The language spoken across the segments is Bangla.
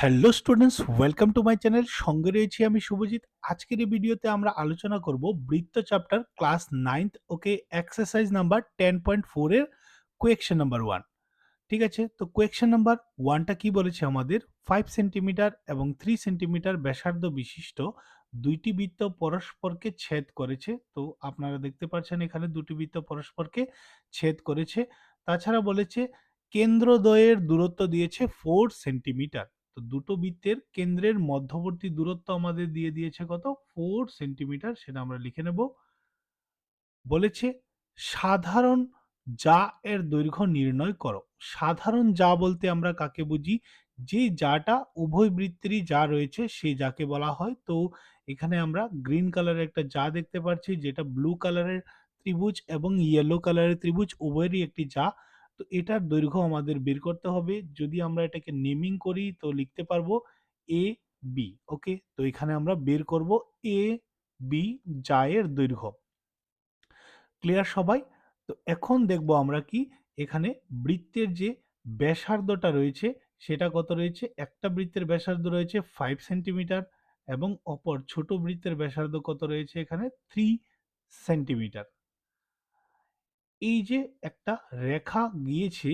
Hello students welcome to my channel সঙ্গে রয়েছি আমি শুভজিৎ। আজকের এই ভিডিওতে আমরা আলোচনা করব বৃত্ত chapter class ninth okay exercise number ten point ফোরের কোয়েকশন নাম্বার ওয়ান ঠিক আছে? তো কোয়েকশন নাম্বার ওয়ানটা কি বলেছে আমাদের? ফাইভ সেন্টিমিটার এবং থ্রি সেন্টিমিটার ব্যাসার্ধ বিশিষ্ট দুইটি বৃত্ত পরস্পরকে ছেদ করেছে। তো আপনারা দেখতে পাচ্ছেন এখানে দুটি বৃত্ত পরস্পরকে ছেদ করেছে। তাছাড়া বলেছে, কেন্দ্রদ্বয়ের দূরত্ব দিয়েছে ফোর সেন্টিমিটার তো দুটো বৃত্তের কেন্দ্রের মধ্যবর্তী দূরত্ব আমাদের দিয়ে দিয়েছে কত? ফোর সেন্টিমিটার সেটা আমরা লিখে নেব। বলেছে, সাধারণ যা এর দৈর্ঘ্য নির্ণয় করো। সাধারণ যা বলতে আমরা কাকে বুঝি? যে যাটা উভয় বৃত্তেরই যা রয়েছে সেই যাকে বলা হয়। তো এখানে আমরা গ্রিন কালারের একটা যা দেখতে পাচ্ছি যেটা ব্লু কালারের ত্রিভুজ এবং ইয়েলো কালারের ত্রিভুজ, উভয়েরই একটি যা। তো এটার দৈর্ঘ্য আমাদের বের করতে হবে। যদি আমরা এটাকে নেমিং করি তো লিখতে পারব এ বি ওকে তো এখানে আমরা বের করব এ বি জায়ের দৈর্ঘ্য। ক্লিয়ার সবাই? তো এখন দেখব আমরা কি? এখানে বৃত্তের যে ব্যাসার্ধটা রয়েছে সেটা কত রয়েছে? একটা বৃত্তের ব্যাসার্ধ রয়েছে ফাইভ সেন্টিমিটার এবং অপর ছোট বৃত্তের ব্যাসার্ধ কত রয়েছে এখানে? থ্রি সেন্টিমিটার এই যে একটা রেখা গিয়েছে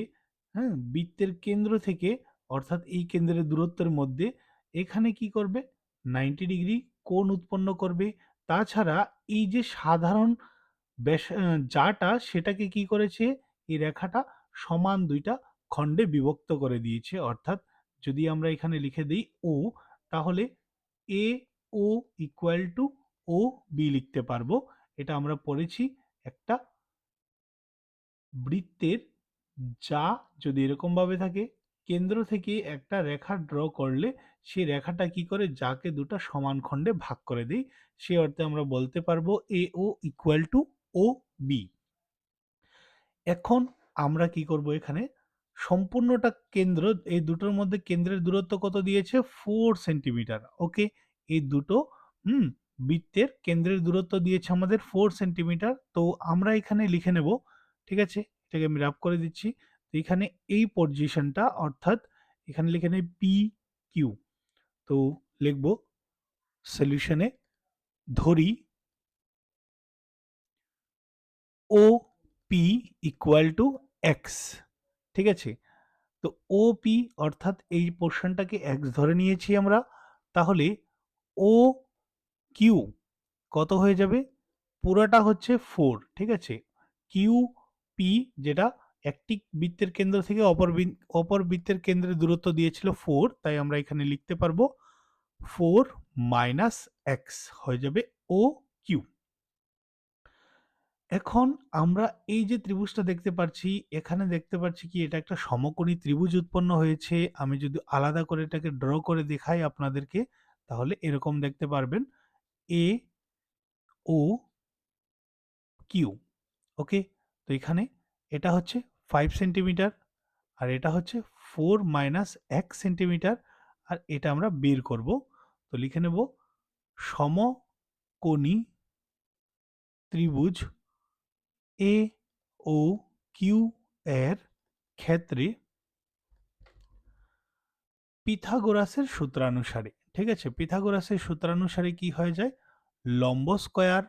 হ্যাঁ? বৃত্তের কেন্দ্র থেকে, অর্থাৎ এই কেন্দ্রের দূরত্বের মধ্যে, এখানে কি করবে? নাইনটি ডিগ্রি কোণ উৎপন্ন করবে। তাছাড়া এই যে সাধারণ যাটা, সেটাকে কি করেছে? এই রেখাটা সমান দুইটা খণ্ডে বিভক্ত করে দিয়েছে। অর্থাৎ যদি আমরা এখানে লিখে দিই ও তাহলে A O equal to O B লিখতে পারব। এটা আমরা পড়েছি একটা বৃত্তের যা যদি এরকমভাবে থাকে, কেন্দ্র থেকে একটা রেখা ড্র করলে সেই রেখাটা কি করে? যাকে দুটো সমান খণ্ডে ভাগ করে দেই। সে অর্থে আমরা বলতে পারব A O equal to O B এখন আমরা কি করব এখানে? সম্পূর্ণটা কেন্দ্র, এই দুটোর মধ্যে কেন্দ্রের দূরত্ব কত দিয়েছে? ফোর সেন্টিমিটার ওকে এই দুটো, হুম, বৃত্তের কেন্দ্রের দূরত্ব দিয়েছে আমাদের ফোর সেন্টিমিটার তো আমরা এখানে লিখে নেব ঠিক আছে? এটাকে আমি রাফ করে দিচ্ছি। তো এখানে এই পজিশনটা অর্থাৎ এখানে লিখে নেই পি কিউ তো লিখব সলিউশনে ধরি O P equal to X ঠিক আছে? তো ও পি অর্থাৎ এই পোর্শনটাকে এক্স ধরে নিয়েছি আমরা। তাহলে ও কিউ কত হয়ে যাবে? পুরোটা হচ্ছে ফোর ঠিক আছে? কিউ পি যেটা একটি বৃত্তের কেন্দ্র থেকে অপর অপর বৃত্তের কেন্দ্রের দূরত্ব দিয়েছিল ফোর তাই আমরা এখানে লিখতে পারব ফোর মাইনাস এক্স হয়ে যাবে ও কিউ এখন আমরা এই যে ত্রিভুজটা দেখতে পাচ্ছি এখানে দেখতে পাচ্ছি কি এটা একটা সমকোণী ত্রিভুজ উৎপন্ন হয়েছে। আমি যদি আলাদা করে এটাকে ড্র করে দেখাই আপনাদেরকে, তাহলে এরকম দেখতে পারবেন এ ও কিউ ওকে তো এখানে এটা হচ্ছে ফাইভ সেন্টিমিটার আর এটা হচ্ছে ফোর মাইনাস এক সেন্টিমিটার আর এটা আমরা বের করব। তো লিখে নেব সমকোণী ত্রিভুজ এ ও কিউ এর ক্ষেত্রে পিথাগোরাসের সূত্রানুসারে, ঠিক আছে? পিথাগোরাসের সূত্রানুসারে কি হয়ে যায়? লম্ব স্কয়ার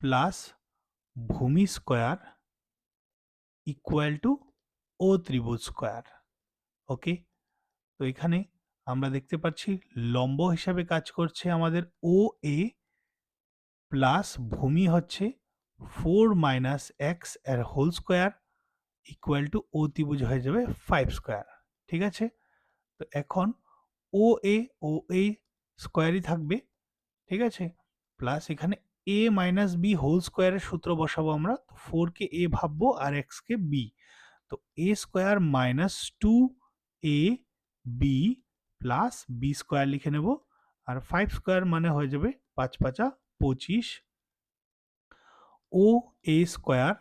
প্লাস ভূমি স্কয়ার ইকুয়াল টু ও ত্রিভুজ স্কয়ার ওকে তো এখানে আমরা দেখতে পাচ্ছি লম্ব হিসাবে কাজ করছে আমাদের ও এ প্লাস ভূমি হচ্ছে ফোর মাইনাস এক্সের হোল স্কোয়ার ইকুয়াল টু ও ত্রিভুজ হয়ে যাবে ফাইভ স্কোয়ার ঠিক আছে? তো এখন ও এ ও এ স্কোয়ারই থাকবে, ঠিক আছে? প্লাস এখানে এ মাইনাস বি হোল স্কোয়ারের সূত্র বসাবো আমরা ফোরকে এ ভাববো আর এক্সকে বি তো A square minus two A B plus B square লিখে নেব, আর ফাইভ স্কোয়ার মানে হয়ে যাবে পাঁচ পাঁচা পঁচিশ। ও এ স্কোয়ার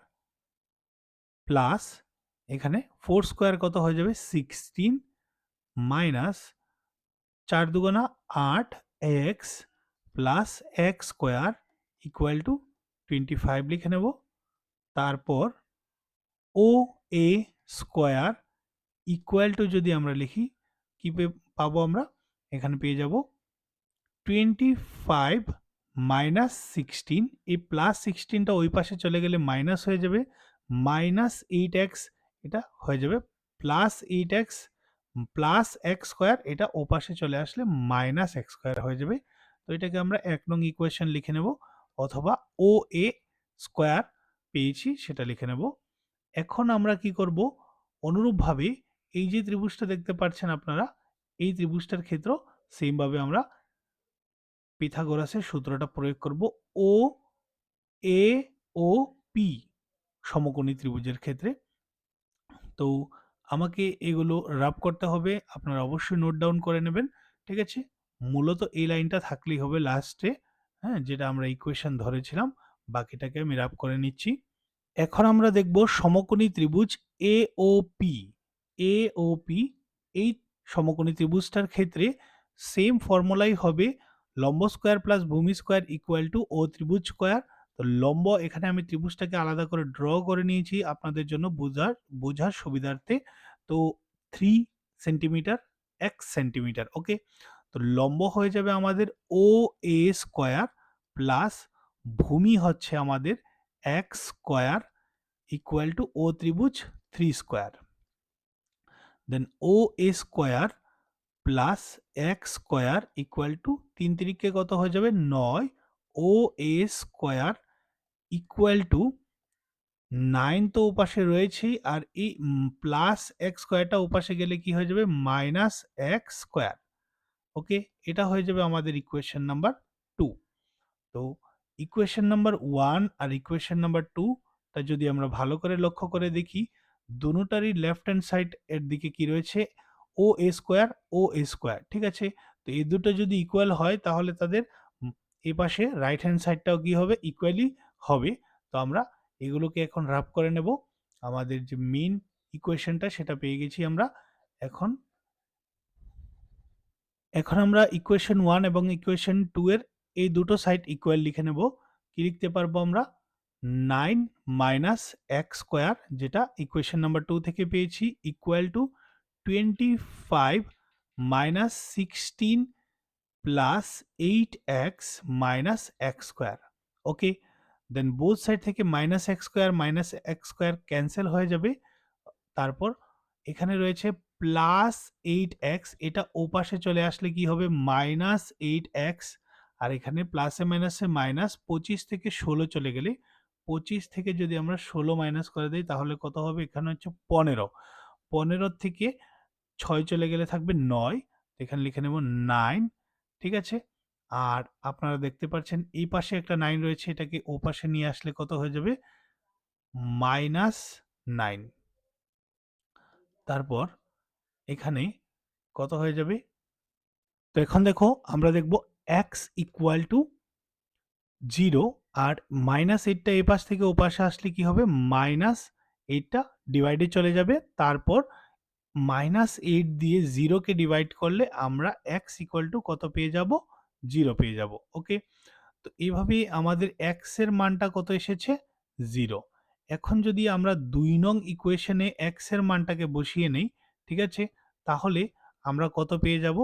প্লাস এখানে ফোর স্কোয়ার কত হয়ে যাবে? সিক্সটিন মাইনাস চার দুগুণা আট X plus X square equal to twenty five লিখে নেব। তারপর O A square equal to যদি আমরা লিখি, কি পাবো আমরা? এখানে পেয়ে যাব টোয়েন্টি ফাইভ মাইনাস সিক্সটিন এই প্লাস সিক্সটিনটা ওই পাশে চলে গেলে মাইনাস হয়ে যাবে। মাইনাস এইট এক্স এটা হয়ে যাবে। Plus eight X plus X square এটা ও পাশে চলে আসলে মাইনাস এক্স স্কোয়ার হয়ে যাবে। তো এটাকে আমরা এক নং ইকুয়েশন লিখে নেব। অথবা ও এ স্কোয়ার পেয়েছি, সেটা লিখে নেব। এখন আমরা কি করব? অনুরূপভাবে এই যে ত্রিভুজটা দেখতে পাচ্ছেন আপনারা, এই ত্রিভুজটার ক্ষেত্র সেমভাবে আমরা পিথাগোরাসের সূত্রটা প্রয়োগ করব। ও এ ও পি সমকোণী ত্রিভুজের ক্ষেত্রে। তো আমাকে এগুলো রাব করতে হবে, আপনারা অবশ্যই নোট ডাউন করে নেবেন, ঠিক আছে? মূলত এই লাইনটা থাকলেই হবে লাস্টে হ্যাঁ যেটা আমরা ইকুয়েশন ধরেছিলাম, বাকিটাকে আমি রাব করে নিচ্ছি। এখন আমরা দেখব সমকোণী ত্রিভুজ এ O P A O P এই সমকোণী ত্রিভুজটার ক্ষেত্রে সেম ফর্মুলাই হবে লম্ব স্কোয়ার প্লাস ভূমি স্কোয়ার ইকুয়াল টু ও ত্রিভুজ স্কোয়ার তো লম্ব, এখানে আমি ত্রিভুজটাকে আলাদা করে ড্র করে নিয়েছি আপনাদের জন্য বোঝার বোঝার সুবিধার্থে। তো থ্রি সেন্টিমিটার এক সেন্টিমিটার ওকে তো লম্ব হয়ে যাবে আমাদের ও এ স্কোয়ার প্লাস ভূমি হচ্ছে আমাদের এক্স স্কোয়ার ইকুয়াল টু ও ত্রিভুজ three square then O A square plus X square equal to তিন তিরিখকে কত হয়ে যাবে? নয়। ও এ স্কোয়ার ইকুয়াল টু নাইন তো ওপাশে রয়েছেই আর এই প্লাস এক্স স্কোয়ারটা ওপাশে গেলে কি হয়ে যাবে? Minus X square okay? এটা হয়ে যাবে আমাদের ইকুয়েশন নাম্বার টু তো ইকুয়েশন নাম্বার ওয়ান আর ইকুয়েশন নাম্বার টু তা যদি আমরা ভালো করে লক্ষ্য করে দেখি দুটারই লেফট হ্যান্ড সাইড এর দিকে কি রয়েছে? ও এ স্কোয়ার ও এ স্কোয়ার ঠিক আছে? তো এই দুটো যদি ইকুয়াল হয়, তাহলে তাদের এ পাশে রাইট হ্যান্ড সাইডটাও কি হবে? ইকুয়ালি হবে। তো আমরা এগুলোকে এখন রাফ করে নেব। আমাদের যে মেইন ইকুয়েশনটা সেটা পেয়ে গেছি আমরা। এখন এখন আমরা ইকুয়েশন ওয়ান এবং ইকুয়েশন টু এর এই দুটো সাইড ইকুয়াল লিখে নেব। কি লিখতে পারব আমরা? নাইন মাইনাস এক্স স্কোয়ার যেটা ইকুয়েশন নাম্বার টু থেকে পেয়েছি equal to twenty five minus sixteen plus eight X minus X square okay then both side থেকে minus X square minus X square cancel হয়ে যাবে। তারপর এখানে রয়েছে প্লাস এইট এক্স, এটা ওপাশে চলে আসলে কি হবে? মাইনাস এইট এক্স, আর এখানে প্লাসে মাইনাসে মাইনাস পঁচিশ থেকে ষোলো চলে গেলে, পঁচিশ থেকে যদি আমরা ষোলো মাইনাস করে দিই, তাহলে কত হবে? এখানে হচ্ছে পনেরো। পনেরো থেকে ছয় চলে গেলে থাকবে নয় এখানে লিখে নেব নাইন, ঠিক আছে? আর আপনারা দেখতে পাচ্ছেন, এই পাশে একটা নাইন রয়েছে, এটাকে ও পাশে নিয়ে আসলে কত হয়ে যাবে? Minus nine. তারপর এখানে কত হয়ে যাবে? তো এখন দেখো আমরা দেখব এক্স ইকুয়াল টু জিরো আর মাইনাস এইটটা এ পাশ থেকে ও পাশে আসলে কি হবে? মাইনাস এইটটা ডিভাইডে চলে যাবে। তারপর মাইনাস এইট দিয়ে জিরোকে ডিভাইড করলে আমরা এক্স ইকুয়াল টু কত পেয়ে যাব? জিরো পেয়ে যাব। ওকে তো এইভাবেই আমাদের এক্সের মানটা কত এসেছে? জিরো এখন যদি আমরা দুই নং ইকুয়েশনে এক্সের মানটাকে বসিয়ে নেই ঠিক আছে? তাহলে আমরা কত পেয়ে যাব?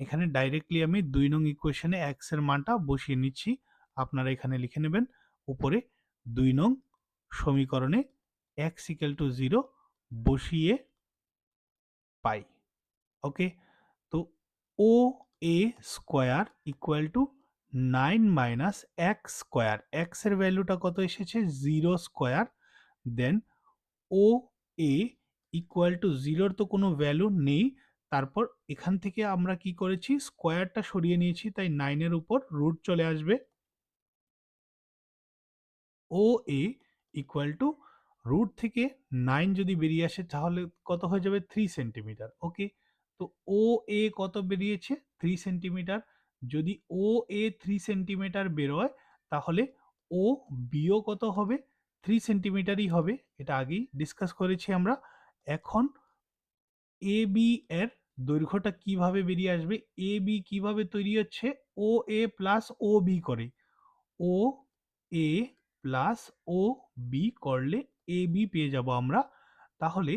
এখানে ডাইরেক্টলি আমি দুই নং ইকুয়েশনে এক্সের মানটা বসিয়ে নিচ্ছি। আপনারা এখানে লিখে নেবেন, উপরে দুই নং সমীকরণে এক্স ইকাল টু জিরো বসিয়ে পাই। ওকে? তো O A square equal to nine minus X square এক্সের ভ্যালুটা কত এসেছে? Zero square then O A equal to জিরোর তো কোনো ভ্যালু নেই। তারপর এখান থেকে আমরা কি করেছি? স্কোয়ারটা সরিয়ে নিয়েছি, তাই নাইনের উপর রুট চলে আসবে। O A equal to root থেকে নাইন যদি বেরিয়ে আসে, তাহলে কত হয়ে যাবে? থ্রি সেন্টিমিটার ওকে তো ও এ কত বেরিয়েছে? থ্রি সেন্টিমিটার যদি ও এ থ্রি সেন্টিমিটার বেরোয়, তাহলে ও বিও কত হবে? থ্রি সেন্টিমিটারই হবে। এটা আগেই ডিসকাস করেছি আমরা। এখন এ বি এর দৈর্ঘ্যটা কীভাবে বেরিয়ে আসবে? এ বি কীভাবে তৈরি হচ্ছে? ও এ প্লাস ও বি করে। ও এ প্লাস ও বি করলে এ বি পেয়ে যাব আমরা। তাহলে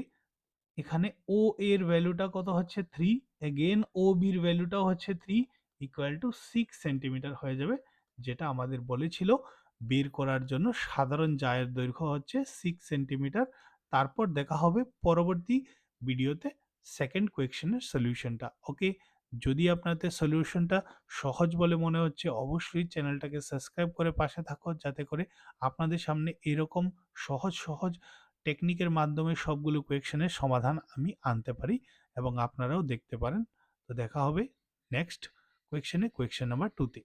এখানে ও এর ভ্যালুটা কত হচ্ছে? থ্রি এগেন ও বির ভ্যালুটাও হচ্ছে three equal to six centimetre হয়ে যাবে, যেটা আমাদের বলেছিল। বের করার জন্য সাধারণ জায়ের দৈর্ঘ্য হচ্ছে সিক্স সেন্টিমিটার তারপর দেখা হবে পরবর্তী ভিডিওতে সেকেন্ড কোয়েকশনের সলিউশনটা ওকে যদি আপনাদের সলিউশনটা সহজ বলে মনে হচ্ছে, অবশ্যই চ্যানেলটাকে সাবস্ক্রাইব করে পাশে থাকো, যাতে করে আপনাদের সামনে এরকম সহজ সহজ টেকনিকের মাধ্যমে সবগুলো কোয়েকশনের সমাধান আমি আনতে পারি এবং আপনারাও দেখতে পারেন। তো দেখা হবে নেক্সট কোয়েকশনে কোয়েকশন নাম্বার টুতে